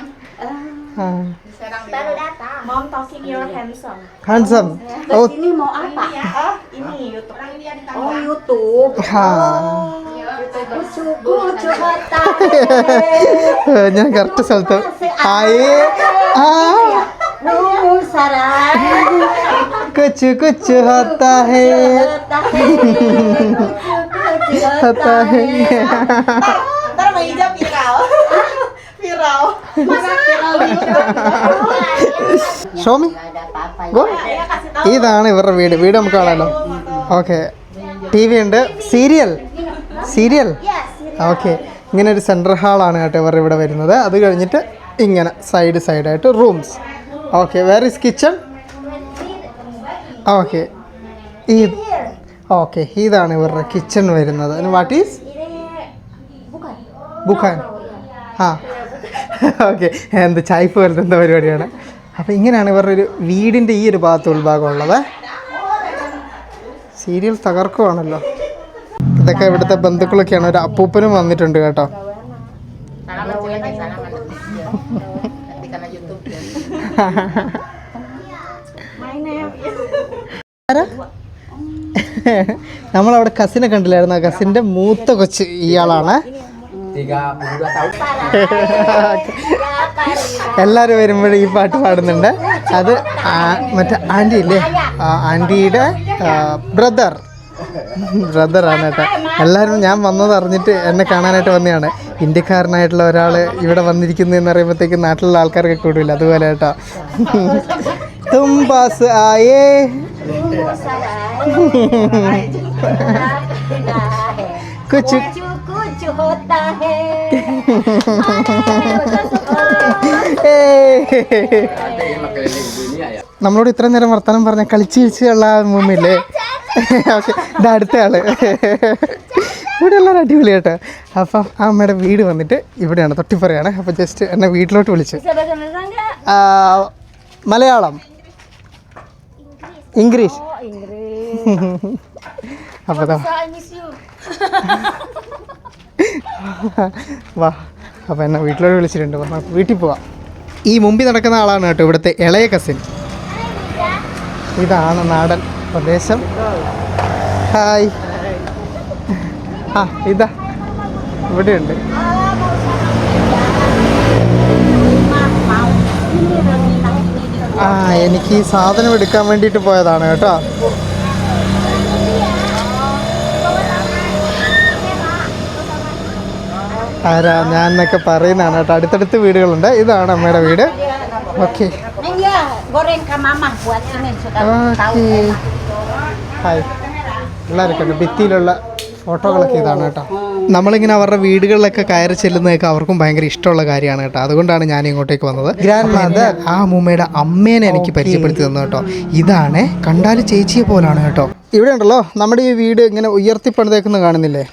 Ah. Serang baru datang. Mom talking Your handsome. Handsome. Oh. Terus ini mau apa? Ini, ya. oh, ini YouTube. Orang dia. Oh, YouTube. Ha. Oh. Cucu mata. Hanya kartu salto. Hai. Ah. Nunggu. Kucu kucu hota hai. Hota show me? Go. ഇതാണ് ഇവരുടെ വീട്. വീട് നമുക്ക് കാണാമല്ലോ okay. T V ഉണ്ട്. Serial. Serial? Okay. ഇങ്ങനെ ഒരു central ഹാളാണ് കേട്ടോ ഇവർ ഇവിടെ വരുന്നത്. അത് കഴിഞ്ഞിട്ട് ഇങ്ങനെ സൈഡ് സൈഡായിട്ട് rooms. Okay. Where is kitchen okay. ഈ ഓക്കെ. ഇതാണ് ഇവരുടെ കിച്ചൺ വരുന്നത്. വാട്ട് ഈസ് ബുഖാൻ. ആ. ഓക്കെ എന്ത് ചായ്പ് പോലത്തെ എന്താ പരിപാടിയാണ്. അപ്പോൾ ഇങ്ങനെയാണ് ഇവരുടെ ഒരു വീടിന്റെ ഈ ഒരു ഭാഗത്ത് ഉൾഭാഗം ഉള്ളത്. സീരിയൽ തകർക്കുവാണല്ലോ. ഇതൊക്കെ ഇവിടുത്തെ ബന്ധുക്കളൊക്കെയാണ്. ഒരു അപ്പൂപ്പനും വന്നിട്ടുണ്ട് കേട്ടോ? നമ്മളവിടെ കസിനെ കണ്ടില്ലായിരുന്നു? ആ കസിന്റെ മൂത്ത കൊച്ച് ഇയാളാണ്. എല്ലാവരും വരുമ്പോഴും ഈ പാട്ട് പാടുന്നുണ്ട്. അത് മറ്റേ ആന്റി ഇല്ലേ? ആന്റിയുടെ ബ്രദർ. ബ്രദറാണ് കേട്ടോ എല്ലാവരും ഞാൻ വന്നത് അറിഞ്ഞിട്ട് എന്നെ കാണാനായിട്ട് വന്നതാണ്. ഇന്ത്യക്കാരനായിട്ടുള്ള ഒരാൾ ഇവിടെ വന്നിരിക്കുന്നു എന്ന് പറയുമ്പോഴത്തേക്ക് നാട്ടിലുള്ള ആൾക്കാർക്ക് കൂടില്ല. അതുപോലെ കേട്ടോ തും പാസ് ആയേ. കുച്ചു Kucu होता. ഏയ്. നമ്മളോട് ഇത്ര നേരം വർത്തമാനം പറഞ്ഞ കളിച്ച് ചിരിച്ചുള്ള മൂമ്മില്ലേ ഓക്കെ ഇത് അടുത്ത ആൾ. ഇവിടെ എല്ലാവരും അടിപൊളി കേട്ടോ. അപ്പം ആ അമ്മയുടെ വീട് വന്നിട്ട് ഇവിടെയാണ് തൊട്ടിപ്പറയാണ്. അപ്പം ജസ്റ്റ് എന്നെ വീട്ടിലോട്ട് വിളിച്ചു. മലയാളം. ഇംഗ്ലീഷ്. Oh, വാ അപ്പോൾ എന്നെ വീട്ടിലോട്ട് വിളിച്ചിട്ടുണ്ട്. വാ, നമുക്ക് വീട്ടിൽ പോവാം. ഈ മുമ്പിൽ നടക്കുന്ന ആളാണ് കേട്ടോ ഇവിടുത്തെ ഇളയ കസിൻ ഇതാണ് നാടൻ പ്രദേശം. ഹായ് ആ ഇതാ. ഇവിടെയുണ്ട്. ആ എനിക്ക് ഈ സാധനം എടുക്കാൻ വേണ്ടിയിട്ട് പോയതാണ് കേട്ടോ. ആരാ ഞാൻ എന്നൊക്കെ പറയുന്നതാണ് കേട്ടോ. അടുത്തടുത്ത് വീടുകളുണ്ട്. ഇതാണ് അമ്മയുടെ വീട്. ഓക്കെ ഹായ് എല്ലാവരൊക്കെ ഉണ്ട് ഭിത്തിയിലുള്ള ഫോട്ടോകളൊക്കെ ഇതാണ് കേട്ടോ. നമ്മളിങ്ങനെ അവരുടെ വീടുകളിലൊക്കെ കയറി ചെല്ലുന്നതൊക്കെ അവർക്കും ഭയങ്കര ഇഷ്ടമുള്ള കാര്യമാണ് കേട്ടോ. അതുകൊണ്ടാണ് ഞാൻ ഇങ്ങോട്ടേക്ക് വന്നത്. ഗ്രാൻഡ് മദർ ആ അമ്മൂമ്മയുടെ അമ്മേനെ എനിക്ക് പരിചയപ്പെടുത്തി തന്നു കേട്ടോ. ഇതാണ് കണ്ടാൽ ചേച്ചിയെ പോലാണ് കേട്ടോ. ഇവിടെ ഉണ്ടല്ലോ. നമ്മുടെ ഈ വീട് ഇങ്ങനെ ഉയർത്തിപ്പണിതേക്കൊന്നും കാണുന്നില്ലേ?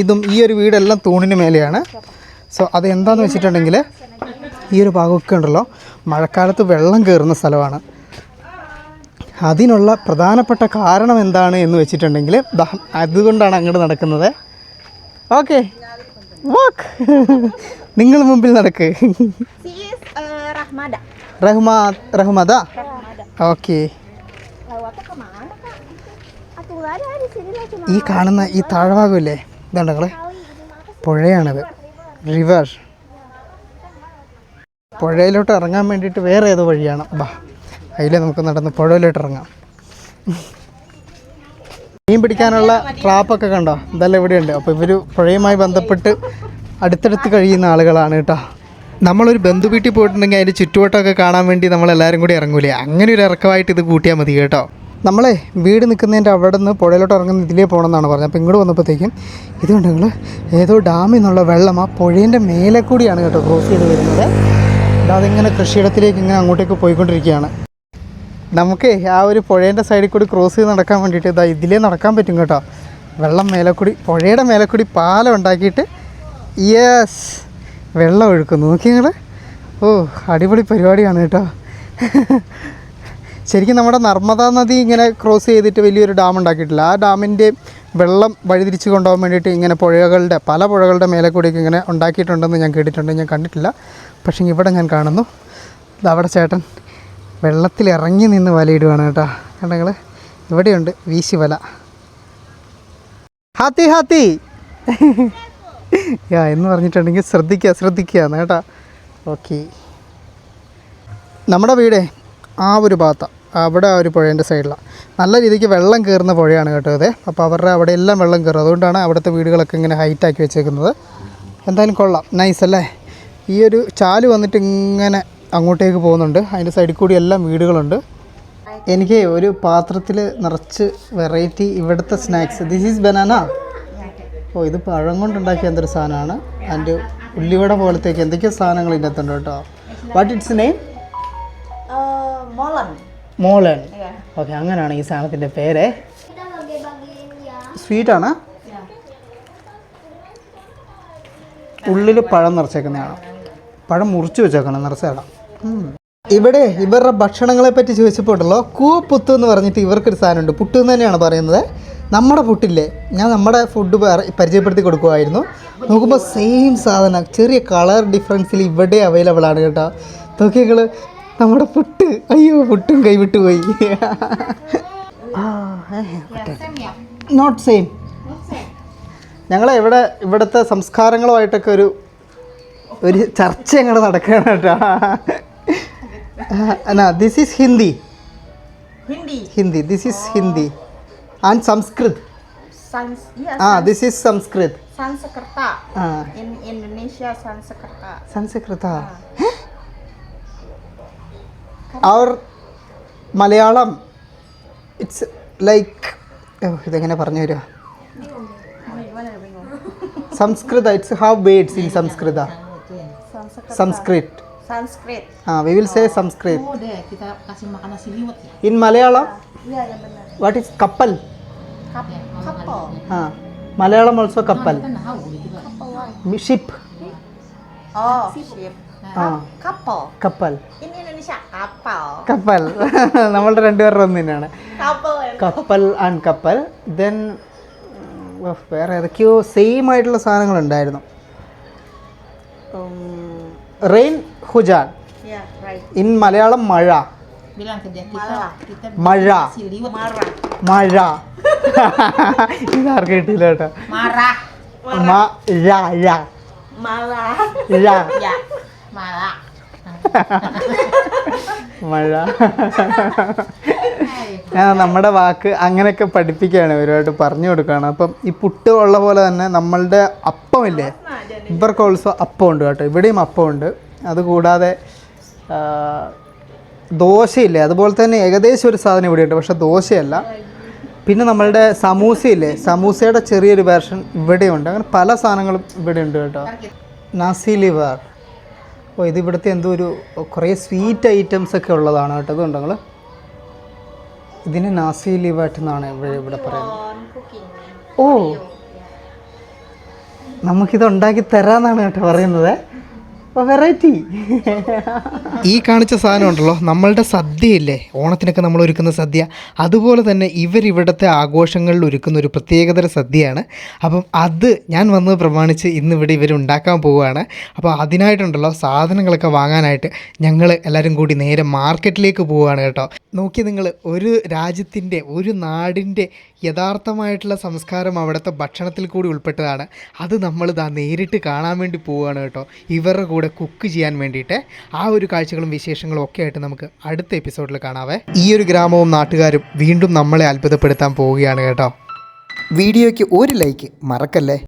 ഇതും ഈ ഒരു വീടെല്ലാം തൂണിന് മേലെയാണ്. സോ അത് എന്താന്ന് വെച്ചിട്ടുണ്ടെങ്കിൽ ഈ ഒരു ഭാഗമൊക്കെ ഉണ്ടല്ലോ. മഴക്കാലത്ത് വെള്ളം കയറുന്ന സ്ഥലമാണ്. അതിനുള്ള പ്രധാനപ്പെട്ട കാരണം എന്താണ് എന്ന് വെച്ചിട്ടുണ്ടെങ്കിൽ അതുകൊണ്ടാണ് അങ്ങോട്ട് നടക്കുന്നത്. ഓക്കെ വാക്ക് നിങ്ങൾ മുമ്പിൽ നടക്ക്. Uh. റഹ്മാ റഹ്മദ? ഓക്കെ sini ഈ കാണുന്ന ഈ താഴ്ഭാഗമില്ലേ ഇതാണ് ഞങ്ങളെ. പുഴയാണിത്. റിവർ പുഴയിലോട്ട് ഇറങ്ങാൻ വേണ്ടിയിട്ട് വേറെ ഏതോ വഴിയാണ്. ബാ അതിലെ നമുക്ക് നടന്ന് പുഴയിലോട്ട് ഇറങ്ങാം. മീൻ പിടിക്കാനുള്ള ട്രാപ്പൊക്കെ കണ്ടോ? ഇതെല്ലാം ഇവിടെയുണ്ട്. അപ്പോൾ ഇവർ പുഴയുമായി ബന്ധപ്പെട്ട് അടുത്തടുത്ത് കഴിയുന്ന ആളുകളാണ് കേട്ടോ. നമ്മളൊരു ബന്ധു വീട്ടിൽ പോയിട്ടുണ്ടെങ്കിൽ അതിന്റെ ചുറ്റുവട്ടമൊക്കെ കാണാൻ വേണ്ടി നമ്മളെല്ലാവരും കൂടി ഇറങ്ങൂലേ? അങ്ങനെ ഒരു ഇറക്കമായിട്ട് ഇത് കൂട്ടിയാൽ മതി കേട്ടോ. നമ്മളെ വീട് നിൽക്കുന്നതിന്റെ അവിടെ നിന്ന് പുഴയിലോട്ട് ഇറങ്ങുന്ന ഇതിലേ പോകണമെന്നാണ് പറഞ്ഞത്. അപ്പോൾ ഇങ്ങോട്ട് വന്നപ്പോഴത്തേക്കും ഇതുകൊണ്ട് നിങ്ങൾ ഏതോ ഡാമിൽ നിന്നുള്ള വെള്ളം ആ പുഴേന്റെ മേലെ കൂടിയാണ് കേട്ടോ ക്രോസ് ചെയ്ത് വരുന്നത്. അതിങ്ങനെ കൃഷിയിടത്തിലേക്ക് ഇങ്ങനെ അങ്ങോട്ടേക്ക് പോയിക്കൊണ്ടിരിക്കുകയാണ്. നമുക്ക് ആ ഒരു പുഴേന്റെ സൈഡിൽ കൂടി ക്രോസ് ചെയ്ത് നടക്കാൻ വേണ്ടിയിട്ട് ഇതാ ഇതിലേ നടക്കാൻ പറ്റും കേട്ടോ. വെള്ളം മേലെ കൂടി പുഴയുടെ മേലെ കൂടി പാലം ഉണ്ടാക്കിയിട്ട് യെസ് വെള്ളം ഒഴുക്കും നോക്കി നിങ്ങൾ ഓ അടിപൊളി പരിപാടിയാണ് കേട്ടോ. ശരിക്കും നമ്മുടെ നർമ്മദാ നദി ഇങ്ങനെ ക്രോസ് ചെയ്തിട്ട് വലിയൊരു ഡാം ഉണ്ടാക്കിയിട്ടില്ല. ആ ഡാമിന്റെ വെള്ളം വഴിതിരിച്ച് കൊണ്ടുപോകാൻ വേണ്ടിയിട്ട് ഇങ്ങനെ പുഴകളുടെ പല പുഴകളുടെ മേലെ കൂടിയൊക്കെ ഇങ്ങനെ ഉണ്ടാക്കിയിട്ടുണ്ടെന്ന് ഞാൻ കേട്ടിട്ടുണ്ട് ഞാൻ കണ്ടിട്ടില്ല. പക്ഷേ ഇവിടെ ഞാൻ കാണുന്നു. അവിടെ ചേട്ടൻ വെള്ളത്തിൽ ഇറങ്ങി നിന്ന് വലയിടുവാണ് കേട്ടോ. കണ്ടങ്ങൾ ഇവിടെയുണ്ട് വീശി വല. ഹാത്തി ഹാത്തി! യാ എന്ന് പറഞ്ഞിട്ടുണ്ടെങ്കിൽ ശ്രദ്ധിക്കുക ശ്രദ്ധിക്കുക കേട്ടോ. ഓക്കെ. നമ്മുടെ വീടേ ആ ഒരു ഭാഗത്താണ് അവിടെ ആ ഒരു പുഴേന്റെ സൈഡിലാണ് നല്ല രീതിക്ക് വെള്ളം കയറുന്ന പുഴയാണ് കേട്ടോ ഇത്. അപ്പോൾ അവരുടെ അവിടെ എല്ലാം വെള്ളം കയറും അതുകൊണ്ടാണ് അവിടുത്തെ വീടുകളൊക്കെ ഇങ്ങനെ ഹൈറ്റാക്കി വെച്ചേക്കുന്നത്. എന്തായാലും കൊള്ളാം. നൈസ് അല്ലേ? ഈ ഒരു ചാൽ വന്നിട്ട് ഇങ്ങനെ അങ്ങോട്ടേക്ക് പോകുന്നുണ്ട്. അതിന്റെ സൈഡിൽ കൂടി എല്ലാം വീടുകളുണ്ട്. എനിക്ക് ഒരു പാത്രത്തിൽ നിറച്ച് വെറൈറ്റി ഇവിടുത്തെ snacks this is banana oh ഇത് പഴം കൊണ്ടുണ്ടാക്കിയ എന്തൊരു സാധനമാണ്. അതിന്റെ ഉള്ളിവട പോലത്തേക്ക് എന്തൊക്കെയോ സാധനങ്ങൾ ഇതിനകത്തുണ്ട് കേട്ടോ. What its name. മോളൻ. ഓക്കെ അങ്ങനെയാണ് ഈ സാധനത്തിന്റെ പേര്. സ്വീറ്റാണ്. ഉള്ളിൽ പഴം നിറച്ചേക്കുന്നതാണ് പഴം മുറിച്ച് വെച്ചേക്കണം നിറച്ചേടാം ഇവിടെ ഇവരുടെ ഭക്ഷണങ്ങളെ പറ്റി ചോദിച്ചപ്പോൾ ഉണ്ടല്ലോ കൂ പുത്ത് എന്ന് പറഞ്ഞിട്ട് ഇവർക്കൊരു സാധനമുണ്ട്. പുട്ട് എന്ന് തന്നെയാണ് പറയുന്നത്. നമ്മുടെ പുട്ടില്ലേ? ഞാൻ നമ്മുടെ ഫുഡ് പരിചയപ്പെടുത്തി കൊടുക്കുമായിരുന്നു നോക്കുമ്പോൾ സെയിം സാധനം ചെറിയ കളർ ഡിഫറൻസിൽ ഇവിടെ അവൈലബിൾ ആണ് കേട്ടോ. നോക്കിയങ്ങൾ നമ്മുടെ പുട്ട്. അയ്യോ പുട്ടും കൈവിട്ട് പോയി. നോട്ട് സെയിം ഞങ്ങൾ ഇവിടെ ഇവിടുത്തെ സംസ്കാരങ്ങളുമായിട്ടൊക്കെ ഒരു ഒരു ചർച്ച ഞങ്ങൾ നടക്കുകയാണ് കേട്ടോ. എന്നാ this is Hindi. Hindi this is Hindi and Sanskrit ah this is Sanskrit സംസ്കൃത ആ In സംസ്കൃത സംസ്കൃത അവർ മലയാളം ഇറ്റ്സ് ലൈക്ക് ഇതെങ്ങനെ പറഞ്ഞു തരുക സംസ്കൃത it's have words in Sanskrit. Sanskrit Sanskrit. Ah we will say Sanskrit Oh. In Malayalam. What is kapal ah Malayalam also kapal ship Kapal. Kapal. Kapal നമ്മളുടെ രണ്ടുപേരുടെ ഒന്ന് തന്നെയാണ്. കപ്പൽ ആൻഡ് കപ്പൽ ദെൻ വേറെ ഏതൊക്കെയോ സെയിം ആയിട്ടുള്ള സാധനങ്ങളുണ്ടായിരുന്നു. റെയിൻ ഹുജാൻ. ഇൻ മലയാളം മഴ. മഴ. മഴ. ഇതാർക്ക് കിട്ടിയില്ല കേട്ടോ. Marah. മഴ. മഴ. ഞാൻ നമ്മുടെ വാക്ക് അങ്ങനെയൊക്കെ പഠിപ്പിക്കുകയാണ് ഇവരുമായിട്ട് പറഞ്ഞു കൊടുക്കുകയാണ്. അപ്പം ഈ പുട്ട് ഉള്ള പോലെ തന്നെ നമ്മളുടെ അപ്പമില്ലേ. ഇവർക്ക് ഓൾസോ അപ്പം ഉണ്ട് കേട്ടോ. ഇവിടെയും അപ്പമുണ്ട്. അതുകൂടാതെ ദോശയില്ലേ? അതുപോലെ തന്നെ ഏകദേശം ഒരു സാധനം ഇവിടെയുണ്ട് പക്ഷെ ദോശയല്ല. പിന്നെ നമ്മളുടെ സമൂസയില്ലേ? സമൂസയുടെ ചെറിയൊരു വേർഷൻ ഇവിടെയുണ്ട്. അങ്ങനെ പല സാധനങ്ങളും ഇവിടെ ഉണ്ട് കേട്ടോ നാസി ലിവർ ഓ ഇത് ഇവിടുത്തെ എന്തോ ഒരു കുറേ സ്വീറ്റ് ഐറ്റംസ് ഒക്കെ ഉള്ളതാണ് കേട്ടോ. നിങ്ങൾ ഇതിന് നാസി ലീവായിട്ട് എന്നാണ് ഇവിടെ ഇവിടെ പറയുന്നത്. ഓ. നമുക്കിത് ഉണ്ടാക്കി തരാമെന്നാണ് കേട്ടോ പറയുന്നത്. വെറൈറ്റി ഈ കാണിച്ച സാധനം ഉണ്ടല്ലോ നമ്മളുടെ സദ്യയില്ലേ? ഓണത്തിനൊക്കെ നമ്മൾ ഒരുക്കുന്ന സദ്യ. അതുപോലെ തന്നെ ഇവരിവിടുത്തെ ആഘോഷങ്ങളിൽ ഒരുക്കുന്ന ഒരു പ്രത്യേകതര സദ്യയാണ്. അപ്പം അത് ഞാൻ വന്നത് പ്രമാണിച്ച് ഇന്നിവിടെ ഇവർ ഉണ്ടാക്കാൻ പോവുകയാണ്. അപ്പോൾ അതിനായിട്ടുണ്ടല്ലോ സാധനങ്ങളൊക്കെ വാങ്ങാനായിട്ട് ഞങ്ങൾ എല്ലാവരും കൂടി നേരെ മാർക്കറ്റിലേക്ക് പോവുകയാണ് കേട്ടോ. നോക്കി നിങ്ങൾ ഒരു രാജ്യത്തിന്റെ ഒരു നാടിന്റെ യഥാർത്ഥമായിട്ടുള്ള സംസ്കാരം അവിടുത്തെ ഭക്ഷണത്തിൽ കൂടി ഉൾപ്പെട്ടതാണ്. അത് നമ്മൾ ഇതാ നേരിട്ട് കാണാൻ വേണ്ടി പോവുകയാണ് കേട്ടോ. ഇവരുടെ കൂടെ കുക്ക് ചെയ്യാൻ വേണ്ടിയിട്ട്. ആ ഒരു കാഴ്ചകളും വിശേഷങ്ങളും ഒക്കെ ആയിട്ട് നമുക്ക് അടുത്ത എപ്പിസോഡിൽ കാണാവേ. ഈ ഒരു ഗ്രാമവും നാട്ടുകാരും വീണ്ടും നമ്മളെ അത്ഭുതപ്പെടുത്താൻ പോവുകയാണ് കേട്ടോ. വീഡിയോയ്ക്ക് ഒരു ലൈക്ക് മറക്കല്ലേ?